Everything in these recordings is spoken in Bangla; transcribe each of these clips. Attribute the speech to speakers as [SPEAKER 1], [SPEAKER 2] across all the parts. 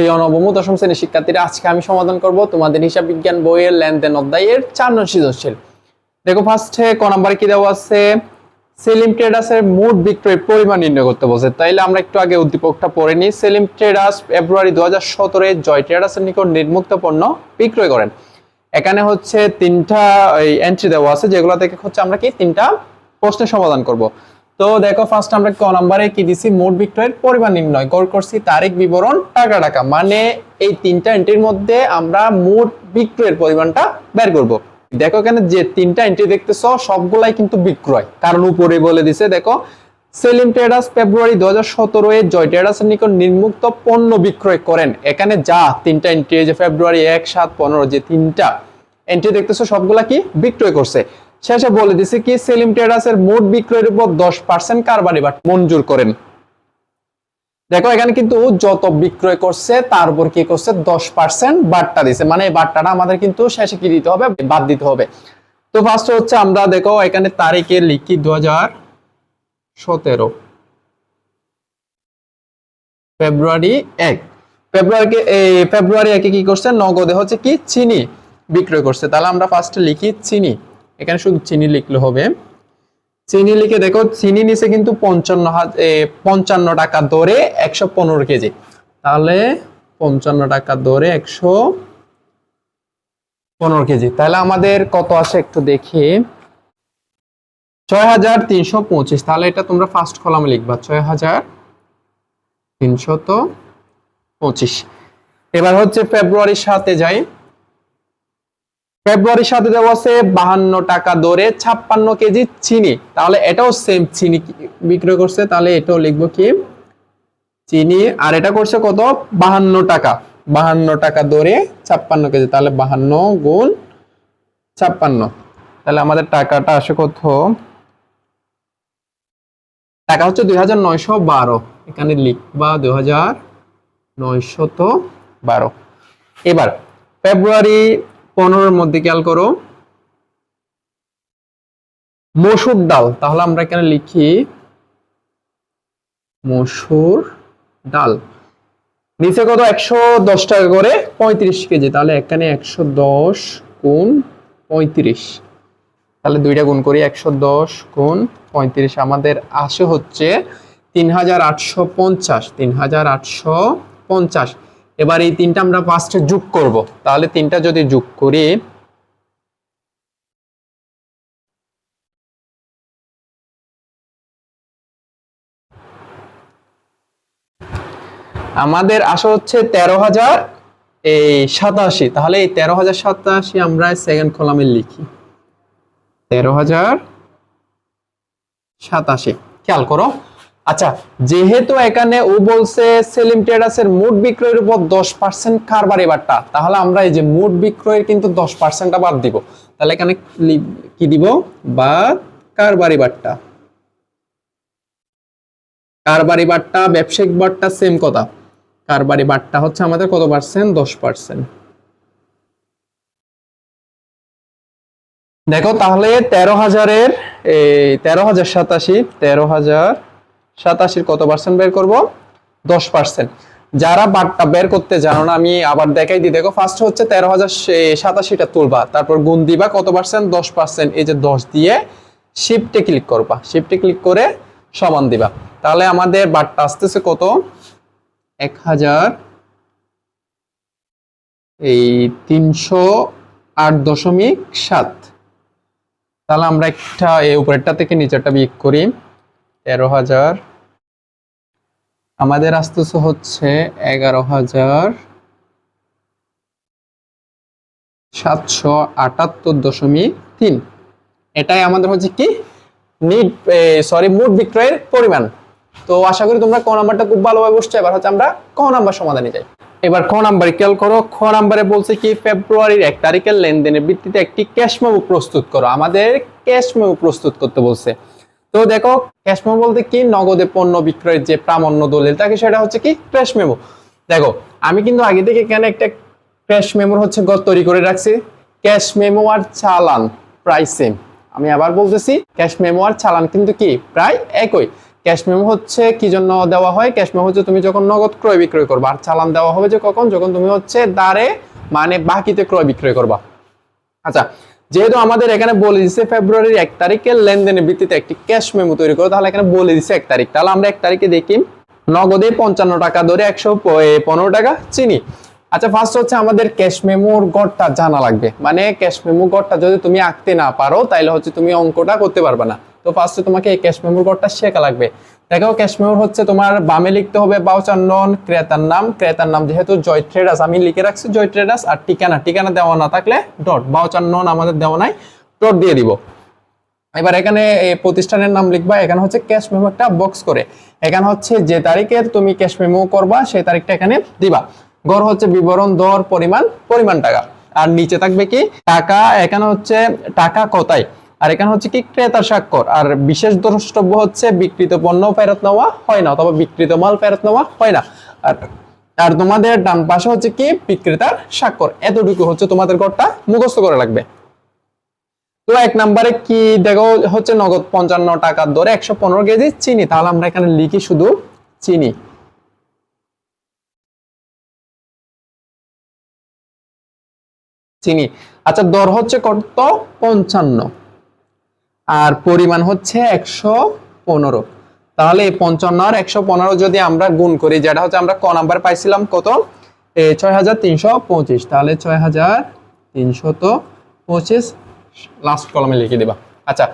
[SPEAKER 1] প্রিয় নবম দশম শ্রেণির শিক্ষার্থীরা, আজকে আমি সমাধান করব তোমাদের হিসাব বিজ্ঞান বইয়ের লেনদেন অধ্যায়ের চার নং সৃজনশীল। দেখো ফার্স্টে ক নাম্বার কি দেওয়া আছে? সেলিম ট্রেডার্সের মোট বিক্রয়ের পরিমাণ নির্ণয় করতে বলছে। তাইলে আমরা একটু আগে উদ্দীপকটা পড়ে নিই। সেলিম ট্রেডার্স ফেব্রুয়ারি দু হাজার সতেরোয় জয় ট্রেডার্সের নিকট নির্মুক্ত পণ্য বিক্রয় করেন। এখানে হচ্ছে তিনটা এন্ট্রি দেওয়া আছে, যেগুলো থেকে হচ্ছে আমরা কি তিনটা প্রশ্নের সমাধান করব। তো দেখো ফার্স্ট আমরা ক নাম্বারে কি দিছি? মোট বিক্রয়ের পরিমাণ নির্ণয়। গড় করছি তারিখ, বিবরণ, টাকা টাকা। মানে এই তিনটা এন্ট্রির মধ্যে আমরা মোট বিক্রয়ের পরিমাণটা বের করব। দেখো এখানে যে তিনটা এন্ট্রি দেখতেছ, সবগুলাই কিন্তু বিক্রয়। কারণ উপরে বলে দিছে, দেখো, সেলিম ট্রেডার্স ফেব্রুয়ারি দু হাজার সতেরো এ জয় ট্রেডার্সের নিকট নির্মুক্ত পণ্য বিক্রয় করেন। এখানে যা তিনটা এন্ট্রি যে ফেব্রুয়ারি এক, সাত, পনেরো, যে তিনটা এন্ট্রি দেখতেছো, সবগুলা কি বিক্রয় করছে। শেষে বলে দিছে কি, সেলিম ট্রেডার্স এর মোট বিক্রয়ের উপর দশ পার্সেন্ট কারবারি বাট মঞ্জুর করেন। দেখো, এখানে কিন্তু যত বিক্রয় করছে, তার উপর কি করছে, দশ পার্সেন্ট বাট্টা দিছে। মানে এই বাট্টাটা আমাদের কিন্তু শেষে কি দিতে হবে? বাদ দিতে হবে। তো ফার্স্ট হচ্ছে আমরা দেখো, এখানে তারিখে লিখি দু হাজার সতেরো। ফেব্রুয়ারি এক। ফেব্রুয়ারি ফেব্রুয়ারি একে কি করছে? নগদে হচ্ছে কি? চিনি বিক্রয় করছে। তাহলে আমরা ফার্স্টে লিখি চিনি। এখানে শুধু চিনি লিখলে হবে। চিনি লিখে দেখো, চিনি নিচে কিন্তু পঞ্চান্ন পঞ্চান্ন টাকা দরে একশো পনেরো কেজি। তাহলে পঞ্চান্ন টাকা দরে একশো পনেরো কেজি। তাহলে আমাদের কত আসে একটু দেখি। ছয় হাজার তিনশো পঁচিশ। তাহলে এটা তোমরা ফার্স্ট কলামে লিখবা ছয় হাজার তিনশত পঁচিশ। এবার হচ্ছে ফেব্রুয়ারির সাথে যাই। ফেব্রুয়ারির সাথে দেওয়া আছে বাহান্ন টাকা দরে ছাপ্পান্ন কেজি চিনি। তাহলে এটাও সেম চিনি বিক্রয় করছে, তাহলে এটাও লিখব কি? চিনি, আর এটা করছে কত? বাহান্ন টাকা। বাহান্ন টাকা দরে ছাপ্পান্ন কেজি, তাহলে বাহান্ন গুণ ছাপ্পান্ন। তাহলে আমাদের টাকাটা আসে কত? টাকা হচ্ছে দুই হাজার নয়শো বারো। এখানে লিখবা দুই হাজার বারো। এবার, ফেব্রুয়ারি পনেরোর মধ্যে খেয়াল করো। মসুর ডাল, তাহলে আমরা এখানে লিখি মসুর ডাল। নিচে কত? একশো দশ টাকা করে পঁয়ত্রিশ কেজি, তাহলে এখানে একশো দশ গুণ পঁয়ত্রিশ। তাহলে দুইটা গুণ করি, একশো দশ গুণ পঁয়ত্রিশ। আমাদের আসে হচ্ছে তিন হাজার আটশো পঞ্চাশ, তিন হাজার আটশো পঞ্চাশ। এবার এই তিনটা আমরা ফার্স্টে যোগ করব। তাহলে তিনটা যদি যোগ করি, আমাদের আসা হচ্ছে তেরো হাজার, এই সাতাশি। তাহলে এই তেরো হাজার সাতাশি আমরা সেকেন্ড কলামে লিখি। তেরো হাজার সাতাশি। খেয়াল করো আচ্ছা যেহেতু এখানে ও বলছে সেলিম ট্রেডার্সের মোট বিক্রয়ের উপর দশ পার্সেন্ট কারবার এবারটা, তাহলে আমরা এই যে মোট বিক্রয়ের কিন্তু দশ পার্সেন্টটা বাদ দিব। তাহলে এখানে কি দিব? বাদ কারবার এবারটা। কারবারি বারটা ব্যবসায়িক বারটা সেম কথা। কারবারি বারটা হচ্ছে আমাদের কত পার্সেন্ট দশ পার্সেন্ট দেখো, তাহলে তেরো হাজারের, এই তেরো হাজার সাতাশি, তেরো হাজার সাতাশির কত পার্সেন্ট বের করব? দশ পার্সেন্ট যারা বারটা বের করতে জানো না, আমি আবার দেখাই দিই। দেখো ফার্স্ট হচ্ছে তেরো হাজার সাতাশিটা তুলবা। তারপর গুণ দিবা কত পার্সেন্ট দশ পার্সেন্ট এই যে দশ দিয়ে শিফটে ক্লিক করবা। শিফটে ক্লিক করে সমান দিবা। তাহলে আমাদের বারটা আসতেছে কত? এক হাজার এই তিনশো আট দশমিক সাত। তাহলে আমরা একটা এই উপরেরটা থেকে নিচেরটা বিক করি। তেরো হাজার আমাদের আসতেছে হচ্ছে এগারো হাজার সাতশো আটাত্তর দশমিক তিন। এটাই আমাদের হচ্ছে কি? নিট সরি মোট বিক্রয়ের পরিমাণ। তো আশা করি তোমরা ক নাম্বারটা খুব ভালোভাবে বুঝছ। এবার হচ্ছে আমরা ক নাম্বার সমাধানে যাই। এবার খ নাম্বারে খেয়াল করো, খ নাম্বারে বলছে কি ফেব্রুয়ারির এক তারিখের লেনদেনের ভিত্তিতে একটি ক্যাশ মেমো প্রস্তুত করো। আমাদের ক্যাশ মেমো প্রস্তুত করতে বলছে। তো দেখো ক্যাশ মেমো বলতে কি? নগদে পণ্য বিক্রয়ের যে প্রামাণ্য দলিল থাকে সেটা হচ্ছে কি? ক্যাশ মেমো দেখো, আমি কিন্তু আগে থেকে এখানে একটা ক্যাশ মেমোর হচ্ছে গত তৈরি করে রাখছি। ক্যাশ মেমো আর চালান, প্রায় সেম আমি আবার বলতেছি ক্যাশ মেমো আর চালান কিন্তু কি? প্রায় একই। ক্যাশ মেমো হচ্ছে কি জন্য দেওয়া হয়? ক্যাশ মেমো হচ্ছে তুমি যখন নগদ ক্রয় বিক্রয় করবা, আর চালান দেওয়া হবে যে কখন? যখন তুমি হচ্ছে দাঁড়ে মানে বাকিতে ক্রয় বিক্রয় করবা। আচ্ছা যেহেতু আমাদের এখানে বলে দিচ্ছে ফেব্রুয়ারির এক তারিখে লেনদেনের ভিত্তিতে একটি ক্যাশ মেমো তৈরি করো, তাহলে এখানে বলে দিচ্ছে এক তারিখ। তাহলে আমরা এক তারিখে দেখি নগদে পঞ্চান্ন টাকা ধরে একশো পনেরো টাকা চিনি। আচ্ছা ফার্স্ট হচ্ছে আমাদের ক্যাশ মেমোর গড়টা জানা লাগবে। মানে ক্যাশ মেমো গড়টা যদি তুমি আঁকতে না পারো তাহলে হচ্ছে তুমি অঙ্কটা করতে পারবে না। তো ফার্স্টে তোমাকে এই ক্যাশ মেমোর গড়টা শেখা লাগবে। দেখো ক্যাশ মেমোর হচ্ছে তোমার বামে লিখতে হবে বাউচান্নন ক্রেতার নাম ক্রেতার নাম যেহেতু জয় ট্রেডার্স আমি লিখে রাখছি জয় ট্রেডার্স আর ঠিকানা। ঠিকানা দেওয়া না থাকলে ডট বাউচান্নন আমাদের দেওয়া নাই ডট দিয়ে দিব। এবার এখানে প্রতিষ্ঠানের নাম লিখবা, এখানে হচ্ছে ক্যাশ মেমো একটা বক্স করে। এখানে হচ্ছে যে তারিখের তুমি ক্যাশ মেমো করবা, সেই তারিখটা এখানে দিবা। গড় হচ্ছে বিবরণ, দর, পরিমাণ পরিমাণ টাকা। আর নিচে থাকবে কি? টাকা, এখানে হচ্ছে টাকা কোথায়? আর এখানে হচ্ছে কি ক্রেতার স্বাক্ষর, আর বিশেষ দ্রষ্টব্য হচ্ছে বিকৃত পণ্য ফেরত নেওয়া হয় না, অথবা বিকৃত মাল ফেরত নেওয়া হয় না। আর আর তোমাদের ডান পাশে হচ্ছে কি বিক্রেতার স্বাক্ষর, এতটুকু হচ্ছে তোমাদের ঘরটা মুখস্থ করে লাগবে তো এক নম্বরে কি দেখো হচ্ছে নগদ পঞ্চান্ন টাকার দরে একশো পনেরো কেজি চিনি, তাহলে আমরা এখানে লিখি শুধু চিনি। চিনি। আচ্ছা দর হচ্ছে কত? পঞ্চান্ন। আর পরিমাণ হচ্ছে একশো পনেরো। তাহলে পঞ্চান্ন আর একশো পনেরো যদি আমরা গুণ করি, যেটা হচ্ছে আমরা ক নাম্বার পাইছিলাম কত? ছয় হাজার তিনশো পঁচিশ। তাহলে ছয় হাজার তিনশত পঁচিশ লাস্ট কলমে লিখে দিবা। আচ্ছা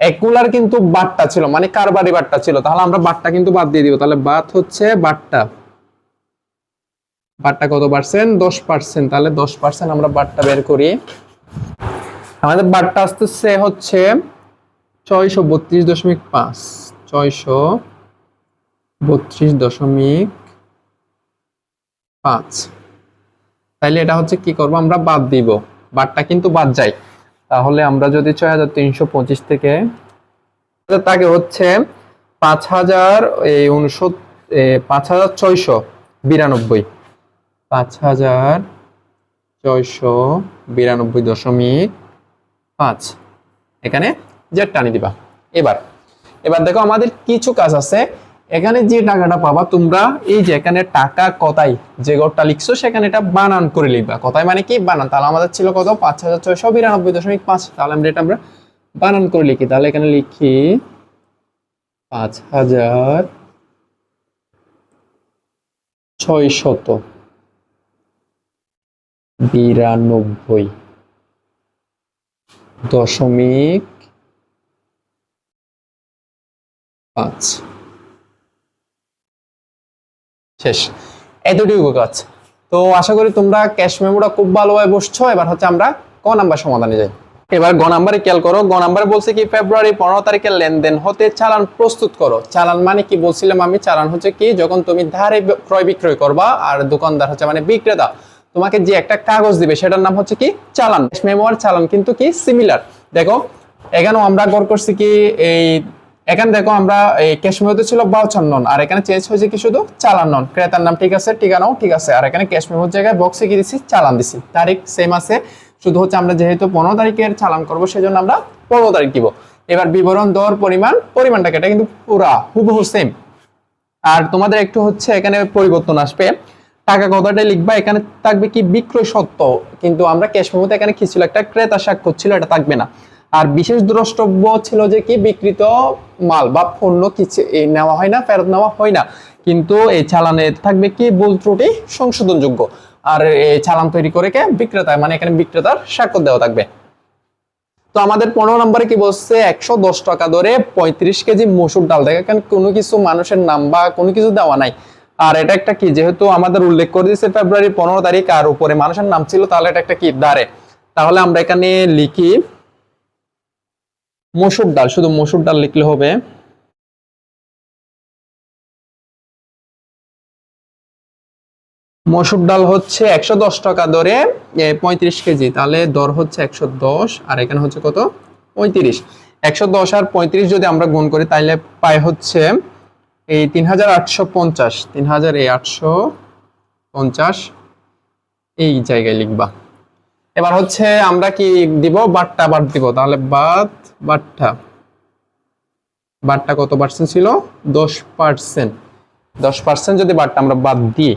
[SPEAKER 1] একুলার কিন্তু বাটটা ছিল মানে কারবারি বাটটা ছিল। তাহলে আমরা বাটটা কিন্তু বাদ দিয়ে দিব। তাহলে বাদ হচ্ছে বাটটা বাটটা কত পার্সেন্ট? দশ পার্সেন্ট। তাহলে দশ পার্সেন্ট আমরা বাটটা বের করি। আমাদের বাটটা আসতেছে হচ্ছে ছয়শো বত্রিশ দশমিক পাঁচ, ছয়শো বত্রিশ দশমিক পাঁচ। তাইলে এটা হচ্ছে কি করব? আমরা বাদ দিব। বাটটা কিন্তু বাদ যায়। তাহলে আমরা যদি ছয় হাজার তিনশো পঁচিশ থেকে তাকে হচ্ছে পাঁচ হাজার এই উনসত্তর পাঁচ হাজার ছয়শো বিরানব্বই। পাঁচ হাজার ছয়শো বিরানব্বই দশমিক পাঁচ। এখানে জেড টানি দিবা। এবার এবার দেখো আমাদের কিছু কাজ আছে। এখানে যে টাকাটা পাবা, তোমরা এই যে এখানে টাকা কথাই যে গড়টা লিখছো, সেখানে এটা বানান করে লিখবা। কথায় মানে কি? বানান। তাহলে আমাদের ছিল কত? পাঁচ হাজার ছয়শো বিরানব্বই দশমিক পাঁচ। তাহলে আমরা এটা আমরা বানান করে লিখি। তাহলে এখানে লিখি পাঁচ হাজার ছয়শত বিরানব্বই দশমিক পাঁচ শেষ। এতটুকু কাজ তো আশা করি তোমরা ক্যাশ মেমোটা খুব ভালোভাবে বসছো এবার হচ্ছে আমরা ক নাম্বার সমাধানে যাই। এবার গ নাম্বারে খেয়াল করো। গ নাম্বারে বলছে কি ফেব্রুয়ারি পনেরো তারিখের লেনদেন হতে চালান প্রস্তুত করো। চালান মানে কি বলছিলাম আমি? চালান হচ্ছে কি, যখন তুমি ধারে ক্রয় বিক্রয় করবা আর দোকানদার হচ্ছে মানে বিক্রেতা, তোমাকে যে একটা কাগজ দিবে, সেটার নাম হচ্ছে কি, চালান। মেমো আর চালান কিন্তু কি সিমিলার দেখো, এখানেও আমরা গড় করছি কি, এই এখানে দেখো আমরা এই ক্যাশ মেমোতে ছিল বাউচার নন, আর এখানে চেঞ্জ হয়েছে কি শুধু? চালান নন। ক্রেতার নাম ঠিক আছে, ঠিকানাও ঠিক আছে। আর এখানে ক্যাশ মেমোর জায়গায় বক্সে কি দিছি? চালান দিছি। তারিখ সেম আছে, শুধু হচ্ছে আমরা যেহেতু পনেরো তারিখের চালান করব, সেজন্য আমরা পনেরো তারিখ দিব। এবার বিবরণ দর পরিমাণ পরিমাণটাকে এটা কিন্তু পুরা, হুবহু সেম আর তোমাদের একটু হচ্ছে এখানে পরিবর্তন আসবে। টাকা কথাটা লিখবা, এখানে থাকবে কি বিক্রয় সত্য কিন্তু আমরা ক্যাশ মেমোতে এখানে কি ছিল? একটা ক্রেতা স্বাক্ষর ছিল, এটা থাকবে না। আর বিশেষ দ্রষ্টব্য ছিল যে কি বিকৃত মাল বা পণ্য কিছু নেওয়া হয় না, ফেরত নেওয়া হয় না। কিন্তু এই চালানে থাকবে কি, ভুল ত্রুটি, সংশোধনযোগ্য। আর এই চালান তৈরি করে কে? বিক্রেতা মানে এখানে বিক্রেতার স্বাক্ষর দেওয়া থাকবে। তো আমাদের পনেরো নম্বরে কি বলছে একশো দশ টাকা ধরে পঁয়ত্রিশ কেজি মসুর ডাল। দেখে এখানে কোনো কিছু মানুষের নাম বা কোনো কিছু দেওয়া নাই। আর এটা একটা কি, যেহেতু আমাদের উল্লেখ করে দিয়েছে ফেব্রুয়ারি পনেরো তারিখ, আর উপরে মানুষের নাম ছিল, তাহলে এটা একটা কি দাঁড়ে তাহলে আমরা এখানে লিখি মসুর ডাল, শুধু মসুর ডাল লিখলে হবে। মসুর ডাল হচ্ছে একশো দশ টাকা দরে পঁয়ত্রিশ কেজি। তাহলে দর হচ্ছে একশো দশ, আর এখানে হচ্ছে কত? পঁয়ত্রিশ। একশো দশ আর পঁয়ত্রিশ যদি আমরা গুণ করি তাহলে পাই হচ্ছে এই তিন হাজার আটশো পঞ্চাশ। তিন হাজার এই আটশো পঞ্চাশ। এই জায়গায় লিখবা। এবার হচ্ছে আমরা কি দিব? বাট্টা বাট দিব। তাহলে বাদ বাট্টা বারটা কত পার্সেন্ট ছিল? দশ পার্সেন্ট দশ পার্সেন্ট যদি বারটা আমরা বাদ দিই,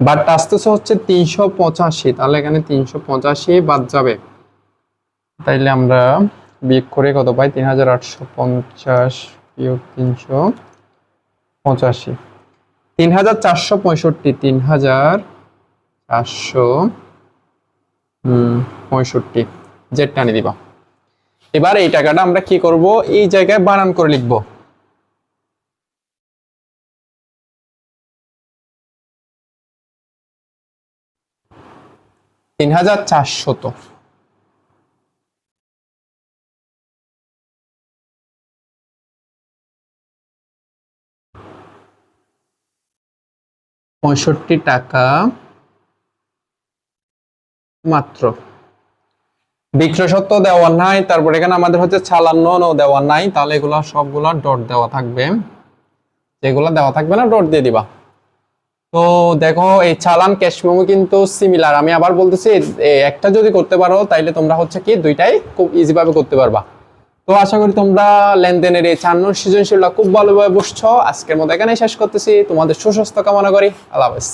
[SPEAKER 1] বারটা আসতেছে হচ্ছে তিনশো পঁচাশি। তাহলে এখানে তিনশো পঁচাশি বাদ যাবে। তাইলে আমরা বিয়োগ করে কত পাই? তিন হাজার আটশো পঞ্চাশ বিয়োগ তিনশো পঁচাশি। তিন হাজার চারশো পঁয়ষট্টি তিন হাজার চারশো পঁয়ষট্টি জেড টানি দিবা। এবার এই টাকাটা আমরা কি করব? এই জায়গায় বানান করে লিখব। তিন হাজার চারশত। পঁয়ষট্টি টাকা মাত্র। বিক্রয় সত্য দেওয়া নাই, তারপর এখানে আমাদের হচ্ছে চালানো দেওয়া নাই, তাহলে এগুলা সবগুলা ডট দেওয়া থাকবে। যেগুলো দেওয়া থাকবে না, ডট দিয়ে দিবা। তো দেখো, এই চালান ক্যাশ কিন্তু সিমিলার আমি আবার বলতেছি একটা যদি করতে পারো, তাইলে তোমরা হচ্ছে কি, দুইটাই খুব ইজিভাবে করতে পারবা। তো আশা করি তোমরা লেনদেনের এই চান্ন সৃজনশীলটা খুব ভালোভাবে বুঝছ। আজকের মতো এখানেই শেষ করতেছি। তোমাদের সুস্বাস্থ্য কামনা করি। আল্লাহ হাফেজ।